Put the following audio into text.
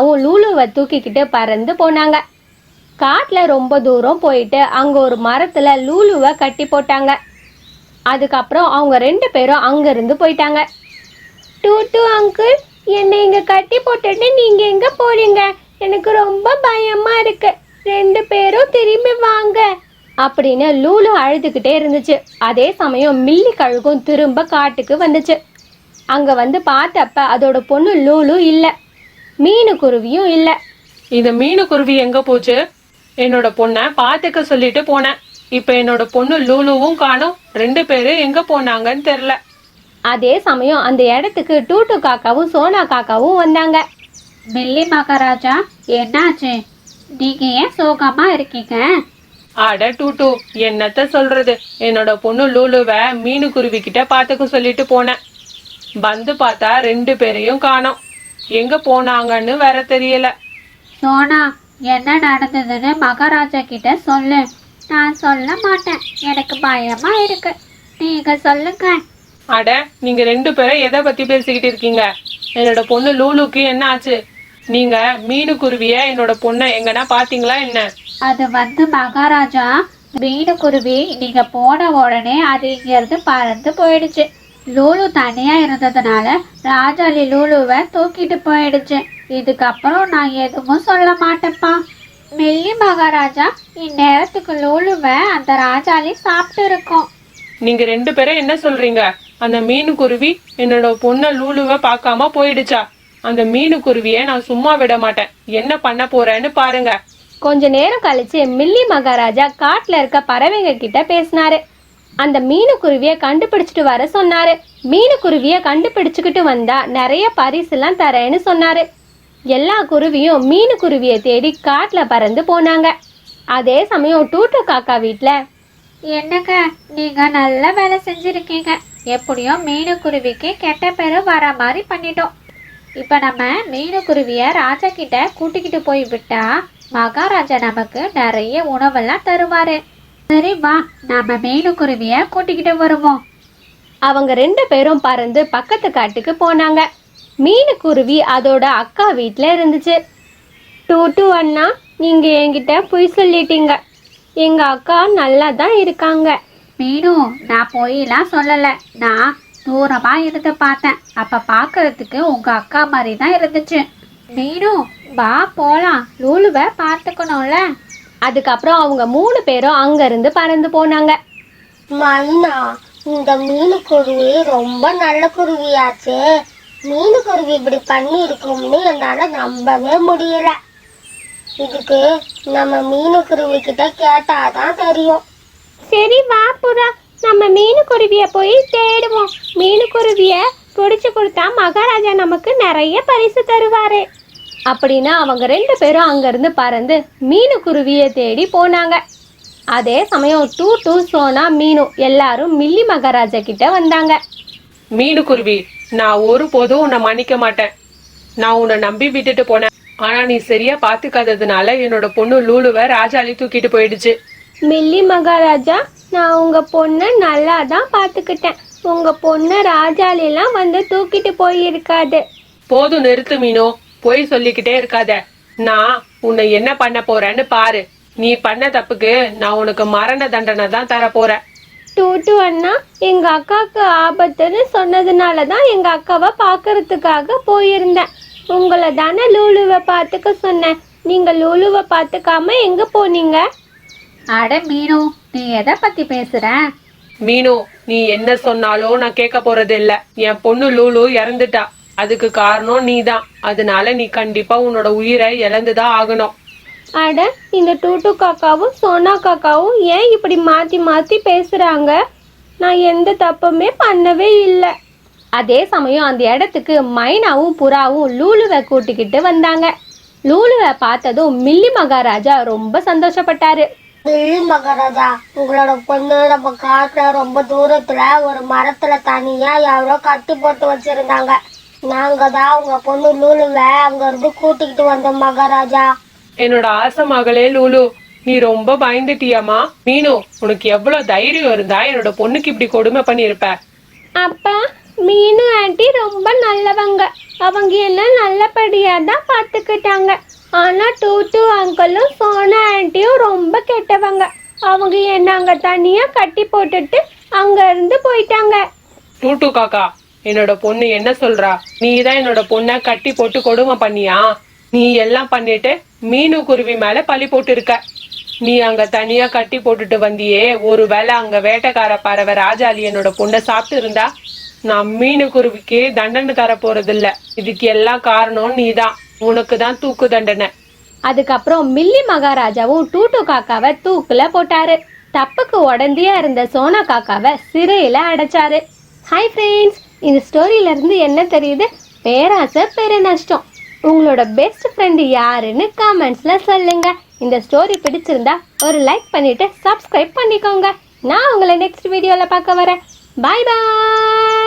மீனாவும் லூலுவை தூக்கிக்கிட்டு பறந்து போனாங்க. காட்டில் ரொம்ப தூரம் போயிட்டு அங்கே ஒரு மரத்தில் லூலுவை கட்டி போட்டாங்க. அதுக்கப்புறம் அவங்க ரெண்டு பேரும் அங்கேருந்து போயிட்டாங்க. டூ டூ அங்கிள். என்னை இங்கே கட்டி போட்டுட்டு நீங்கள் எங்கே போறீங்க? எனக்கு ரொம்ப பயமாக இருக்கு. ரெண்டு பேரும் திரும்பி வாங்க. அப்படின்னு லூலு அழுதுகிட்டே இருந்துச்சு. அதே சமயம் மில்லி கழுகும் திரும்ப காட்டுக்கு வந்துச்சு. அங்கே வந்து பார்த்தப்ப அதோட பொண்ணு லூலு இல்லை. மீனு குருவியும் இல்ல. இந்த மீனு குருவி எங்க போச்சு? என்னோட பொண்ணை பாத்துக்க சொல்லிட்டு போனேன். இப்ப என்னோட பொண்ணு லூலுவும் காணும். ரெண்டு பேரும் எங்க போனாங்கன்னு தெரியல. அதே சமயம் அந்த இடத்துக்கு டூட்டு காக்காவும் சோனா காக்காவும் வந்தாங்க. மில்லி மகாராஜா என்னாச்சு? நீங்க ஏன் சோகமா இருக்கீங்க? அட டூட்டு என்னத்த சொல்றது? என்னோட பொண்ணு லூலுவ மீனு குருவி கிட்ட பாத்துக்க சொல்லிட்டு போனேன். வந்து பார்த்தா ரெண்டு பேரையும் காணோம். எங்க போனாங்கன்னு வேற தெரியல. சோனா என்ன நடந்ததுன்னு மகாராஜா கிட்ட சொல்லு. நான் சொல்ல மாட்டேன். எனக்கு பயமா இருக்கு. நீங்க சொல்லுங்க. அட நீங்க ரெண்டு பேரும் எதை பத்தி பேசிக்கிட்டு இருக்கீங்க? என்னோட பொண்ணு லூலுக்கு என்ன ஆச்சு? நீங்க மீனு குருவிய என்னோட பொண்ணை எங்கன்னா பாத்தீங்களா என்ன? அது வந்து மகாராஜா மீனுக்குருவி நீங்க போன உடனே அது இங்க இருந்து பறந்து போயிடுச்சு. லூலு தனியா இருந்ததுனால ராஜாளி லூலுவை தூக்கிட்டு போயிடுச்சு. இதுக்கப்புறம் நான் எதுவும் சொல்ல மாட்டேன்ப்பா. மெல்லி மகாராஜா இந்நேரத்துக்கு லூலுவை அந்த ராஜாளி சாப்பிட்டு இருக்கோம் நீங்க ரெண்டு பேரும் என்ன சொல்றீங்க? அந்த மீனு குருவி என்னோட பொண்ண லூலுவ பார்க்காம போயிடுச்சா? அந்த மீனு குருவிய நான் சும்மா விட மாட்டேன். என்ன பண்ண போறேன்னு பாருங்க. கொஞ்ச நேரம் கழிச்சு மில்லி மகாராஜா காட்டுல இருக்க பறவைங்க கிட்ட பேசினாரு. அந்த மீனுக்குருவியை கண்டுபிடிச்சிட்டு வர சொன்னாரு. மீனுக்குருவியை கண்டுபிடிச்சுக்கிட்டு வந்தா நிறைய பரிசுலாம் தரேன்னு சொன்னாரு. எல்லா குருவியும் மீனுக்குருவியை தேடி காட்டில் பறந்து போனாங்க. அதே சமயம் டூட்டு காக்கா வீட்டில் என்னங்க நீங்க நல்ல வேலை செஞ்சிருக்கீங்க. எப்படியோ மீனுக்குருவிக்கு கெட்ட பேர் வர மாதிரி பண்ணிட்டோம். இப்போ நம்ம மீனுக்குருவியை ராஜா கிட்ட கூட்டிக்கிட்டு போய் விட்டா மகாராஜா நமக்கு நிறைய உணவெல்லாம் தருவாரு. சரி வா. நம்ம மீனுக்குருவிய கூட்டிக்கிட்டு வருவோம். அவங்க ரெண்டு பேரும் பறந்து பக்கத்து காட்டுக்கு போனாங்க. மீனுக்குருவி அதோட அக்கா வீட்ல இருந்துச்சு. டூட்டு அண்ணா நீங்க என்கிட்ட பொய் சொல்லிட்டீங்க. எங்க அக்கா நல்லா தான் இருக்காங்க. மீனு நான் பொய்லாம் சொல்லல. நான் தூரமா இருந்து பார்த்தேன். அப்ப பார்க்கறதுக்கு உங்க அக்கா மாதிரி தான் இருந்துச்சு. மீனு வா போலாம். லூலுவை பார்த்துக்கணும்ல. அதுக்கப்புறம் அவங்க மூணு பேரும் அங்கிருந்து பறந்து போனாங்க. மைனா இந்த மீனு குருவி ரொம்ப நல்ல குருவியாச்சே. மீனு குருவி இப்படி பண்ணி இருக்கும்னு என்னால நம்பவே முடியல. இதுக்கு நம்ம மீனு குருவி கிட்ட கேட்டாதான் தெரியும். சரி வா புறா நம்ம மீனுக்குருவிய போய் தேடுவோம். மீனுக்குருவிய பிடிச்சு கொடுத்தா மகாராஜா நமக்கு நிறைய பரிசு தருவாரு. அப்படின்னு அவங்க ரெண்டு பேரும் அங்கிருந்து பறந்து மீனுக்குருவிய தேடி போனாங்க. அதே சமயம் டூ டூ சோனா மீனு எல்லாரும் மில்லி மகாராஜா கிட்ட வந்தாங்க. மீனு குருவி நான் ஒருபோதும் உன்னை மன்னிக்க மாட்டேன். நான் உன்னை நம்பி விட்டுட்டு போனேன். ஆனா நீ சரியா பாத்துக்காததுனால என்னோட பொண்ணு லூலுவ ராஜாளி தூக்கிட்டு போயிடுச்சு. மில்லி மகாராஜா நான் உங்க பொண்ணை நல்லா தான் பார்த்துக்கிட்டேன் உங்க பொண்ணு ராஜாலிலாம் வந்து தூக்கிட்டு போயிருக்காது. போதும் நிறுத்து மீனு. பொய் சொல்லிக்கிட்டே இருக்காத. நான் உன்னை என்ன பண்ண போறேன்னு பாரு. நீ பண்ண தப்புக்கு நான் உனக்கு மரண தண்டனை தான் தர போறேன் டூட்டு அண்ணா எங்க அக்காவுக்கு ஆபத்துன்னு சொன்னதுனால தான் எங்க அக்காவை பார்க்கறதுக்காக போயிருந்தேன். உங்களை தானே லூலுவை பார்த்துக்க சொன்னேன். நீங்க லூலுவை பார்த்துக்காம எங்க போனீங்க? அட மீனு நீ எதை பத்தி பேசுற? மீனு நீ என்ன சொன்னாலும் நான் கேட்க போறது இல்ல என் பொண்ணு லூலு இறந்துட்டா. அதுக்கு காரணம் நீதான். அதனால நீ கண்டிப்பா உன்னோட உயிரை இழந்துதான் ஆகணும். அட இந்த டூட்டு காக்காவும் சோனா காக்காவும் ஏன் இப்படி மாத்தி மாத்தி பேசுறாங்க? நான் எந்த தப்புமே பண்ணவே இல்லை. அதே சமயம் அந்த இடத்துக்கு மைனாவும் புறாவும் லூலுவை கூட்டிக்கிட்டு வந்தாங்க. லூலுவை பார்த்ததும் மில்லி மகாராஜா ரொம்ப சந்தோஷப்பட்டாரு. பில்லி மகாராஜா உங்களோட பொண்ணு நம்ம காட்டுல ரொம்ப தூரத்துல ஒரு மரத்துல தனியா யாரோ கட்டி போட்டு வச்சிருந்தாங்க. நாங்க தான் உங்க பொண்ணு லூலுவை அங்க இருந்து கூட்டிக்கிட்டு வந்தோம் மகாராஜா. என்னோட ஆசை மகளே லூலு நீ ரொம்ப பயந்துட்டியாமா மீனு உனக்கு எவ்வளவு தைரியம் இருந்தா என்னோட பொண்ணுக்கு இப்படி கொடுமை பண்ணிருப்ப அப்பா மீனு ஆண்டி ரொம்ப நல்லவங்க. அவங்க என்ன நல்லபடியா தான் பார்த்துக்கிட்டாங்க ஆனா டூட்டு அங்கிளும் சோனா ஆண்டியும் ரொம்ப கெட்டவங்க. அவங்க என்ன அங்க தனியா கட்டி போட்டுட்டு அங்க இருந்து போயிட்டாங்க. டூட்டு காக்கா என்னோட பொண்ணு என்ன சொல்றா? நீ தான் என்னோட பொண்ண கட்டி போட்டு கொடுமை பண்ணியா? நீ எல்லாம் பண்ணிட்டு மீனு குருவி மேல பழி போட்டு இருக்க நீ அங்க தனியா கட்டி போட்டுட்டு வந்தியே ஒருவேளை அங்க வேட்டைக்கார பறவை ராஜாளி என்னோட பொண்ணை சாப்பிட்டு இருந்தா நான் மீனு குருவிக்கு தண்டனை தர போறது இல்ல இதுக்கு எல்லாம் காரணம் நீதான். உனக்கு தான் தூக்கு தண்டனை. அதுக்கப்புறம் மில்லி மகாராஜாவும் டூட்டு காக்காவை தூக்குல போட்டாரு. தப்புக்கு உடந்தையா இருந்த சோனா காக்காவை சிறையில அடைச்சாரு. ஹாய் ஃப்ரெண்ட்ஸ் இந்த ஸ்டோரியில இருந்து என்ன தெரியுது? பேராசை பெரு நஷ்டம் உங்களோட பெஸ்ட் ஃப்ரெண்டு யாருன்னு காமெண்ட்ஸில் சொல்லுங்கள் இந்த ஸ்டோரி பிடிச்சிருந்தா ஒரு லைக் பண்ணிவிட்டு சப்ஸ்கிரைப் பண்ணிக்கோங்க. நான் உங்களை நெக்ஸ்ட் வீடியோவில் பார்க்க வரேன். பாய் பாய்